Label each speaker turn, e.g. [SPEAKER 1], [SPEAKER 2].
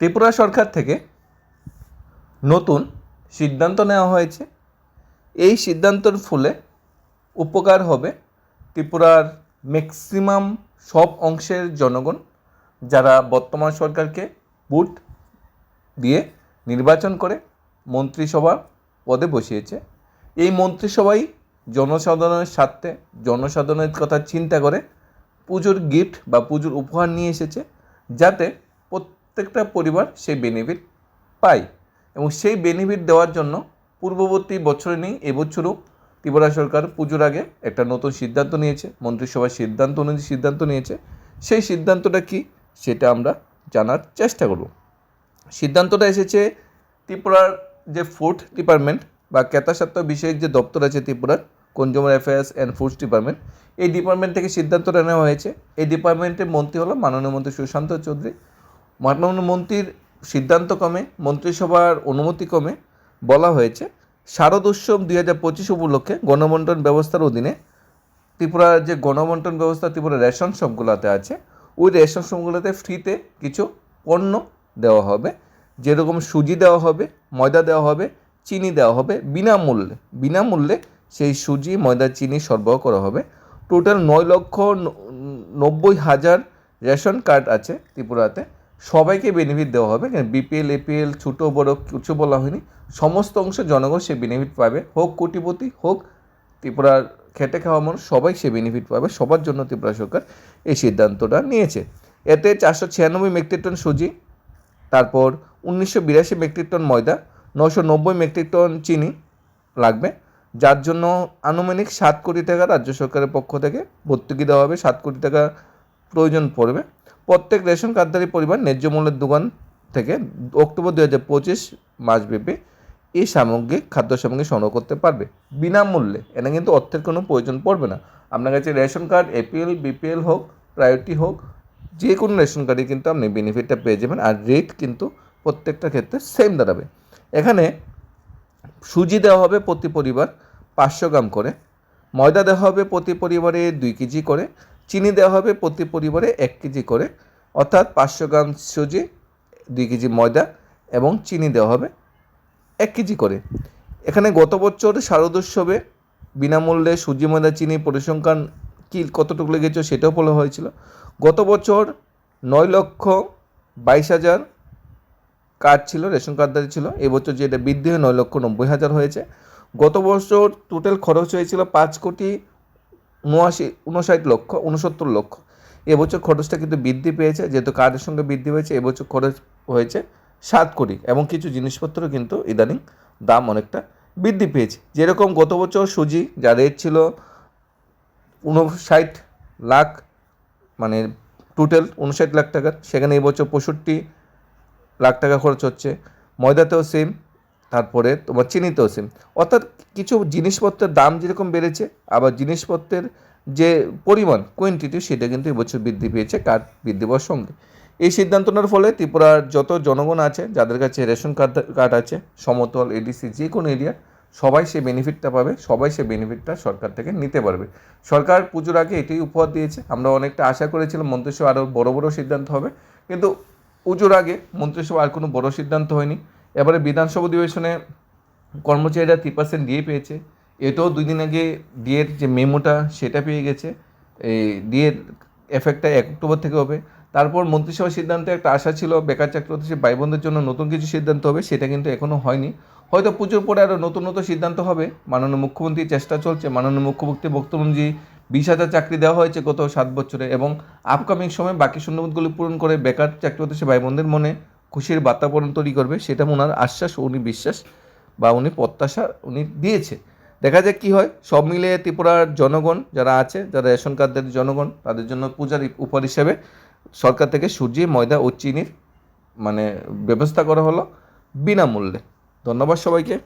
[SPEAKER 1] ত্রিপুরা সরকার থেকে নতুন সিদ্ধান্ত নেওয়া হয়েছে। এই সিদ্ধান্তর ফলে উপকার হবে ত্রিপুরার ম্যাক্সিমাম সব অংশের জনগণ যারা বর্তমান সরকারকে ভোট দিয়ে নির্বাচন করে মন্ত্রিসভা পদে বসিয়েছে। এই মন্ত্রিসভাই জনসাধারণের স্বার্থে জনসাধারণের কথা চিন্তা করে পুজোর গিফট বা পুজোর উপহার নিয়ে এসেছে যাতে প্রত্যেকটা পরিবার সেই বেনিফিট পায় এবং সেই বেনিফিট দেওয়ার জন্য পূর্ববর্তী বছরে নেই এবছরও ত্রিপুরা সরকার পুজোর আগে একটা নতুন সিদ্ধান্ত নিয়েছে, মন্ত্রিসভার সিদ্ধান্ত অনুযায়ী সিদ্ধান্ত নিয়েছে। সেই সিদ্ধান্তটা কি সেটা আমরা জানার চেষ্টা করব। সিদ্ধান্তটা এসেছে ত্রিপুরার যে ফুড ডিপার্টমেন্ট বা ক্রেতাস্বার্থ বিষয়ক যে দপ্তর আছে ত্রিপুরার consumer affairs and foods department এই ডিপার্টমেন্ট থেকে সিদ্ধান্তটা নেওয়া হয়েছে। এই ডিপার্টমেন্টের মন্ত্রী হলো মাননীয় মন্ত্রী সুশান্ত চৌধুরী। মাননীয় মন্ত্রীর সিদ্ধান্ত ক্রমে, মন্ত্রিসভার অনুমতি ক্রমে বলা হয়েছে, শারদ উৎসব দুই হাজার পঁচিশ উপলক্ষে গণবন্টন ব্যবস্থার অধীনে ত্রিপুরার যে গণবন্টন ব্যবস্থা, ত্রিপুরা রেশন শপগুলোতে আছে, ওই রেশন শপগুলোতে ফ্রিতে কিছু পণ্য দেওয়া হবে। যেরকম সুজি দেওয়া হবে, ময়দা দেওয়া হবে, চিনি দেওয়া হবে, বিনামূল্যে বিনামূল্যে সেই সুজি, ময়দা, চিনি সরবরাহ করা হবে। টোটাল নয় লক্ষ নব্বই হাজার রেশন কার্ড আছে ত্রিপুরাতে। সবাইকে বেনিফিট দেওয়া হবে। বিপিএল এপিএল ছোটো, বড়ো, কিছু বলা হয়নি। সমস্ত অংশে জনগণ সে বেনিফিট পাবে। হোক কোটিপতি, হোক ত্রিপুরার খেটে খাওয়া মানুষ, সবাই সে বেনিফিট পাবে। সবার জন্য ত্রিপুরা সরকার এই সিদ্ধান্তটা নিয়েছে। এতে চারশো ছিয়ানব্বই মেট্রিক টন সুজি, তারপর উনিশশো বিরাশি মেট্রিক টন ময়দা, নশো নব্বই মেট্রিক টন চিনি লাগবে। যার জন্য আনুমানিক সাত কোটি টাকা রাজ্য সরকারের পক্ষ থেকে ভর্তুকি দেওয়া হবে। সাত কোটি টাকা প্রয়োজন পড়বে। প্রত্যেক রেশন কার্ডধারী পরিবার ন্যায্য মূল্যের দোকান থেকে অক্টোবর দু হাজার পঁচিশ মাসব্যাপী এই সামগ্রিক খাদ্য সামগ্রী সংগ্রহ করতে পারবে। বিনামূল্যে এটা কিন্তু অর্থের কোনো প্রয়োজন পড়বে না। আপনার কাছে রেশন কার্ড, এপিএল, বিপিএল হোক, প্রায়োরিটি হোক, যে কোনো রেশন কার্ডে কিন্তু আপনি বেনিফিটটা পেয়ে যাবেন আর রেট কিন্তু প্রত্যেকটা ক্ষেত্রে সেম দাঁড়াবে। এখানে সুজি দেওয়া হবে প্রতি পরিবার পাঁচশো গ্রাম করে, ময়দা দেওয়া হবে প্রতি পরিবারে দুই কেজি করে চিনি দেওয়া হবে প্রতি পরিবারে এক কেজি করে, অর্থাৎ পাঁচশো গ্রাম সুজি, দুই কেজি ময়দা এবং চিনি দেওয়া হবে এক কেজি করে। এখানে গত বছর শারদোৎসবে বিনামূল্যে সুজি, ময়দা, চিনি পরিসংখ্যান কী কতটুকু লেগেছে সেটাও বলা হয়েছিল। গত বছর নয় লক্ষ বাইশ হাজার কার্ড ছিল, রেশন কার্ডদারি ছিল। এবছর যেটা বৃদ্ধি হয়ে নয় লক্ষ নব্বই হাজার হয়েছে। গত বছর টোটাল খরচ হয়েছিল পাঁচ কোটি উনআশি, উনষাট লক্ষ, উনসত্তর লক্ষ। এবছর খরচটা কিন্তু বৃদ্ধি পেয়েছে, যেহেতু কাজের সঙ্গে বৃদ্ধি হয়েছে, এবছর খরচ হয়েছে সাত কোটি, এবং কিছু জিনিসপত্র কিন্তু ইদানিং দাম অনেকটা বৃদ্ধি পেয়েছে। যেরকম গত বছর সুজি, যা রেট ছিল উনষাট লাখ মানে টোটাল উনষাট লাখ টাকার, সেখানে এবছর পঁয়ষট্টি লাখ টাকা খরচ হচ্ছে। ময়দাতেও সেম তারপরে তোমার চিনিতেও সেম। অর্থাৎ কিছু জিনিসপত্রের দাম যেরকম বেড়েছে, আবার জিনিসপত্রের যে পরিমাণ কোয়েন্টিটি সেটা কিন্তু এবছর বৃদ্ধি পেয়েছে কার্ড বৃদ্ধি পাওয়ার সঙ্গে। এই সিদ্ধান্তটার ফলে ত্রিপুরার যত জনগণ আছে, যাদের কাছে রেশন কার্ড কার্ড আছে, সমতল এডিসি যে কোনো এরিয়া সবাই সে বেনিফিটটা পাবে, সবাই সে বেনিফিটটা সরকার থেকে নিতে পারবে। সরকার পুজোর আগে এটাই উপহার দিয়েছে। আমরা অনেকটা আশা করেছিলাম মন্ত্রিসভা আরও বড় বড় সিদ্ধান্ত হবে, কিন্তু পুজোর আগে মন্ত্রিসভা আর কোনো বড় সিদ্ধান্ত হয়নি। এবারে বিধানসভা অধিবেশনে কর্মচারীরা থ্রি পার্সেন্ট ডিএ পেয়েছে। এটাও দুই দিন আগে ডিএর যে মেমোটা, সেটা পেয়ে গেছে। এই ডিএর এফেক্টটা এক অক্টোবর থেকে হবে। তারপর মন্ত্রিসভার সিদ্ধান্তে একটা আশা ছিল, বেকার চাকরি সে ভাই বোনদের জন্য নতুন কিছু সিদ্ধান্ত হবে, সেটা কিন্তু এখনও হয়নি। হয়তো পুজোর পরে আরও নতুন নতুন সিদ্ধান্ত হবে। মাননীয় মুখ্যমন্ত্রীর চেষ্টা চলছে। মাননীয় মুখ্যমন্ত্রী বক্তব্য অনুযায়ী বিশ হাজার চাকরি দেওয়া হয়েছে গত সাত বছরে এবং আপকামিং সময় বাকি শূন্যপদগুলি পূরণ করে বেকার চাকরি সে ভাই বোনদের মনে খুশির বাতাবরণ তৈরি করবে, সেটা ওনার আশ্বাস উনি বিশ্বাস বা উনি প্রত্যাশা উনি দিয়েছে। দেখা যাক কী হয়। সব মিলে ত্রিপুরার জনগণ যারা আছে, যারা রেশন কার্ডের জনগণ, তাদের জন্য পূজার উপহার হিসেবে সরকার থেকে সূর্যি ময়দা ও চিনির মানে ব্যবস্থা করা হলো বিনামূল্যে। ধন্যবাদ সবাইকে।